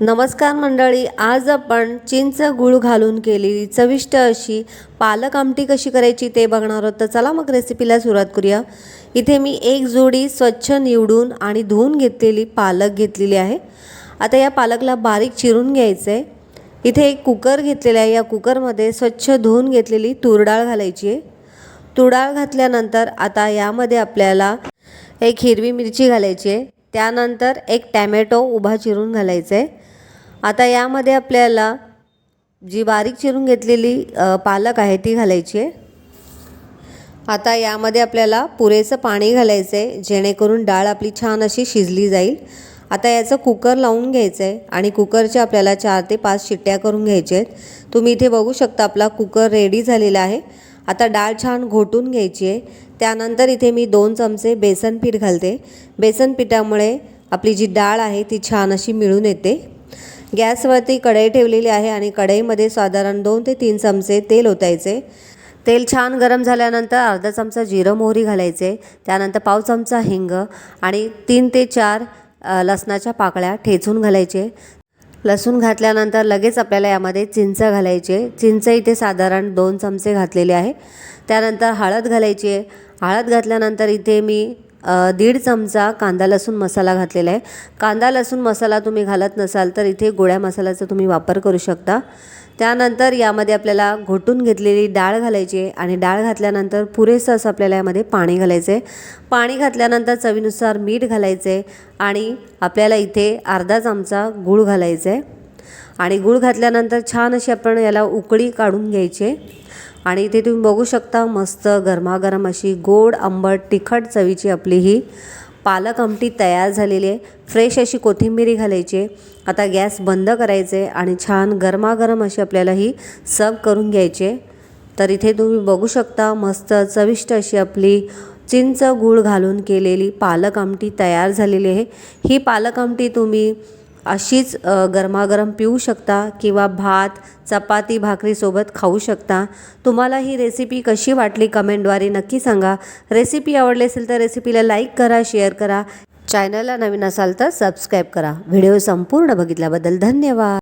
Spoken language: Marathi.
नमस्कार मंडळी आज आपण चिंच गूळ घालून केलेली चविष्ट अशी पालक आमटी कशी करायची ते बघणार आहोत. तर चला मग रेसिपीला सुरुवात करूया. इथे मी एक जोडी स्वच्छ निवडून आणि धुवून घेतलेली पालक घेतलेली आहे. आता या पालकला बारीक चिरून घ्यायचं आहे इथे एक कुकर घेतलेला आहे. या कुकरमध्ये स्वच्छ धुवून घेतलेली तूर डाळ घालायची आहे. तूर डाळ घातल्यानंतर आता यामध्ये आपल्याला एक हिरवी मिरची घालायची आहे. त्यानंतर एक टॅमॅटो उभा चिरून घालायचा. आहे आता यामध्ये आपल्याला जी बारीक चिरून घेतलेली पालक आहे ती घालायची. आहे आता यामध्ये आपल्याला पुरेसं पाणी घालायचं आहे जेणेकरून डाळ आपली छान अशी शिजली जाईल. आता याचं कुकर लावून घ्यायचं आहे आणि कुकरच्या आपल्याला चार ते पाच शिट्ट्या करून घ्यायच्या आहेत तुम्ही इथे बघू शकता आपला कुकर रेडी झालेला आहे. आता डाळ छान घोटून घ्यायची आहे. त्यानंतर इथे मी दोन चमचे बेसन पीठ घालते. बेसन पिठामुळे आपली जी डाळ आहे ती छान अशी मिळून येते. गॅसवरती कढई ठेवलेली आहे आणि कढईमध्ये साधारण दोन ते तीन चमचे तेल ओतायचे. तेल छान गरम झाल्यानंतर अर्धा चमचा जिरं मोहरी घालायचे. त्यानंतर पाव चमचा हिंग आणि तीन ते चार लसणाच्या पाकळ्या ठेचून घालायचे. लसूण घातल्यानंतर लगेच आपल्याला यामध्ये चिंच घालायची आहे. चिंच इथे साधारण दोन चमचे घातलेले आहे. त्यानंतर हळद घालायची आहे. हळद घातल्यानंतर इथे मी दीड चमचा कांदा लसूण मसाला घातलेला आहे. कांदा लसूण मसाला तुम्ही घालत नसाल तर इथे गोळ्या मसाल्याचा तुम्ही वापर करू शकता. त्यानंतर यामध्ये आपल्याला घोटून घेतलेली डाळ घालायची आहे आणि डाळ घातल्यानंतर पुरेसं असं आपल्याला यामध्ये पाणी घालायचं आहे. पाणी घातल्यानंतर चवीनुसार मीठ घालायचं आहे आणि आपल्याला इथे अर्धा चमचा गूळ घालायचं आहे. आणि गूळ घातल्यानंतर छान अशी आपण याला उकळी काढून घ्यायची. आणि इथे तुम्ही बघू शकता मस्त गरमागरम अशी गोड आंबट तिखट चवीची आपली ही पालक आमटी तयार झालेली आहे. फ्रेश अशी कोथिंबिरी घालायची. आता गॅस बंद करायचे आणि छान गरमागरम अशी आपल्याला ही सर्व करून घ्यायचे. तर इथे तुम्ही बघू शकता मस्त चविष्ट अशी आपली चिंच गूळ घालून केलेली पालक आमटी तयार झालेली आहे. ही पालक आमटी तुम्ही अशीच गरमागरम पिऊ शकता किंवा भात चपाती भाकरीसोबत खाऊ शकता. तुम्हाला ही रेसिपी कशी वाटली कमेंटद्वारे नक्की सांगा. रेसिपी आवडली असेल तर रेसिपीला लाईक करा शेअर करा. चॅनलला नवीन असाल तर सबस्क्राईब करा. व्हिडिओ संपूर्ण बघितल्याबद्दल धन्यवाद.